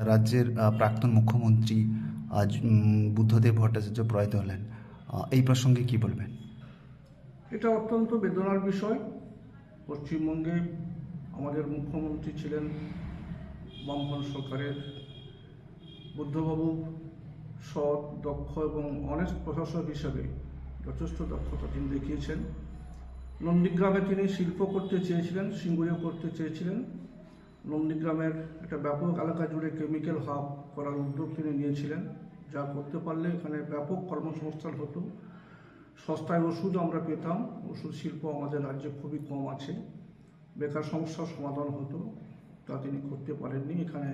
রাজ্যের প্রাক্তন মুখ্যমন্ত্রী আজ বুদ্ধদেব ভট্টাচার্য প্রয়াত হলেন। এই প্রসঙ্গে কি বলবেন? এটা অত্যন্ত বেদনার বিষয়। পশ্চিমবঙ্গে আমাদের মুখ্যমন্ত্রী ছিলেন বামপন সরকারের বুদ্ধবাবু। সৎ, দক্ষ এবং অনেস্ট প্রশাসক হিসেবে যথেষ্ট দক্ষতা তিনি দেখিয়েছেন। নন্দীগ্রামে তিনি শিল্প করতে চেয়েছিলেন সিঙ্গুরে করতে চেয়েছিলেন। নন্দীগ্রামের একটা ব্যাপক এলাকা জুড়ে কেমিক্যাল হাব করার উদ্যোগ তিনি নিয়েছিলেন, যা করতে পারলে এখানে ব্যাপক কর্মসংস্থান হতো। সস্তায় ওষুধ আমরা পেতাম, ওষুধ শিল্প আমাদের রাজ্যে খুবই কম আছে। বেকার সমস্যার সমাধান হতো, তা তিনি করতে পারেননি। এখানে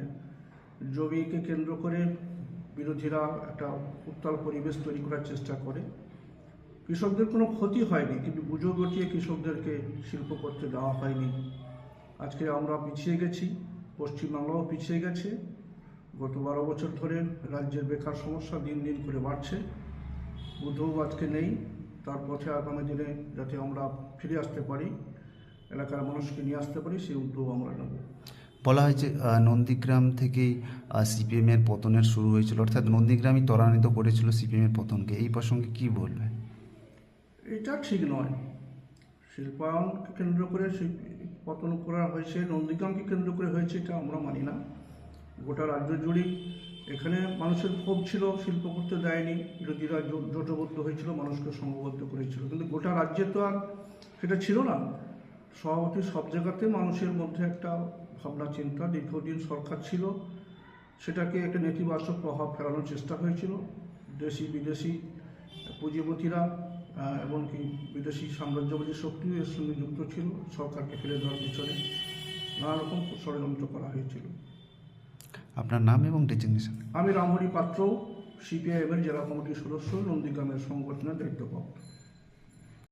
জমিকে কেন্দ্র করে বিরোধীরা একটা উত্তাল পরিবেশ তৈরি করার চেষ্টা করে। কৃষকদের কোনো ক্ষতি হয়নি, কিন্তু গুজব রটিয়ে কৃষকদেরকে শিল্প করতে দেওয়া হয়নি। আজকে আমরা পিছিয়ে গেছি পশ্চিমবাংলাও পিছিয়ে গেছে। গত বারো বছর ধরে রাজ্যের বেকার সমস্যা দিন দিন করে বাড়ছে। বুদ্ধবাবু আজকে নেই তার পথে আগামী দিনে যাতে আমরা ফিরে আসতে পারি এলাকার মানুষকে নিয়ে আসতে পারি সেই উদ্যোগ আমরা নেব। বলা হয় যে নন্দীগ্রাম থেকেই সিপিএমের পতনের শুরু হয়েছিল অর্থাৎ নন্দীগ্রামই ত্বরান্বিত করেছিল সিপিএমের পতনকে। এই প্রসঙ্গে কি বলবেন এটা ঠিক নয়। শিল্পায়নকে কেন্দ্র করে পতন করা হয়েছে, নন্দীগ্রামকে কেন্দ্র করে হয়েছে, এটা আমরা মানি না। গোটা রাজ্য জুড়েই এখানে মানুষের ক্ষোভ ছিল, শিল্প করতে দেয়নি, বিরোধীরা জোটবদ্ধ হয়েছিল, মানুষকে সংঘবদ্ধ করেছিল। কিন্তু গোটা রাজ্যে তো আর সেটা ছিল না। সভাপতি সব জায়গাতে মানুষের মধ্যে একটা ভাবনা, চিন্তা, দীর্ঘদিন সরকার ছিল, সেটাকে একটা নেতিবাচক প্রভাব ফেলানোর চেষ্টা হয়েছিল। দেশি বিদেশি পুঁজিপতিরা এমনকি বিদেশি সাম্রাজ্যবাদী শক্তিও এর সঙ্গে যুক্ত ছিল সরকারকে ফেলে দেওয়ার পিছনে নানা রকম ষড়যন্ত্র করা হয়েছিল। আপনার নাম এবং ডেজিগনেশন? আমি রামহরি পাত্র সিপিআইএমের জেলা কমিটির সদস্য নন্দীগ্রামের সংগঠনের দায়িত্বপ্রাপ্ত।